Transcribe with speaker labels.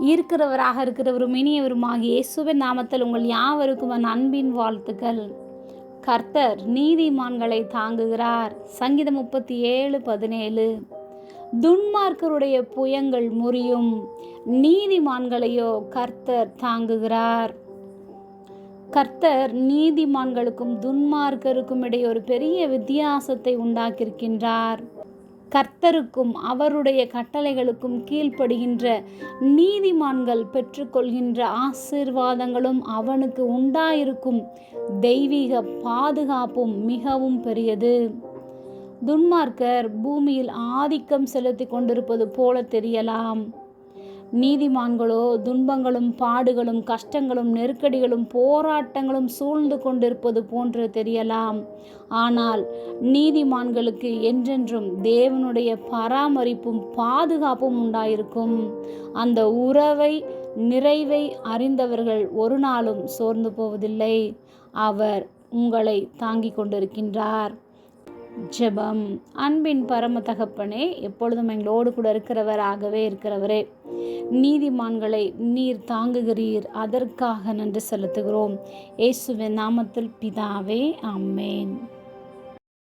Speaker 1: இருக்கிறவராக இருக்கிறவரும் இனியவருமாகிய இயேசுவின் நாமத்தில் உங்கள் யாவருக்கும் என் அன்பின் வாழ்த்துக்கள். கர்த்தர் நீதிமான்களை தாங்குகிறார். சங்கீதம் முப்பத்தி ஏழு பதினேழு. துன்மார்க்கருடைய புயங்கள் முறியும். நீதிமான்களையோ கர்த்தர் தாங்குகிறார். கர்த்தர் நீதிமான்களுக்கும் துன்மார்க்கருக்கும் இடையே ஒரு பெரிய வித்தியாசத்தை உண்டாக்கியிருக்கின்றார். கர்த்தருக்கும் அவருடைய கட்டளைகளுக்கும் கீழ்ப்படுகின்ற நீதிமான்கள் பெற்றுக்கொள்கின்ற ஆசீர்வாதங்களும் அவனுக்கு உண்டாயிருக்கும். தெய்வீக பாதுகாப்பும் மிகவும் பெரியது. துன்மார்க்கர் பூமியில் ஆதிக்கம் செலுத்தி கொண்டிருப்பது போல தெரியலாம். நீதிமான்களோ துன்பங்களும் பாடுகளும் கஷ்டங்களும் நெருக்கடிகளும் போராட்டங்களும் சூழ்ந்து கொண்டிருப்பது போன்று தெரியலாம். ஆனால் நீதிமான்களுக்கு என்றென்றும் தேவனுடைய பராமரிப்பும் பாதுகாப்பும் உண்டாயிருக்கும். அந்த உறவை நிறைவை அறிந்தவர்கள் ஒரு நாளும் சோர்ந்து போவதில்லை. அவர் உங்களை தாங்கிக் கொண்டிருக்கின்றார். ஜெபம். அன்பின் பரம தகப்பனே எப்பொழுதும் எங்களோடு கூட இருக்கிறவராகவே இருக்கிறவரே நீதிமான்களை நீர் தாங்குகிறீர் அதற்காக நன்றி செலுத்துகிறோம். இயேசுவின் நாமத்தில் பிதாவே ஆமேன்.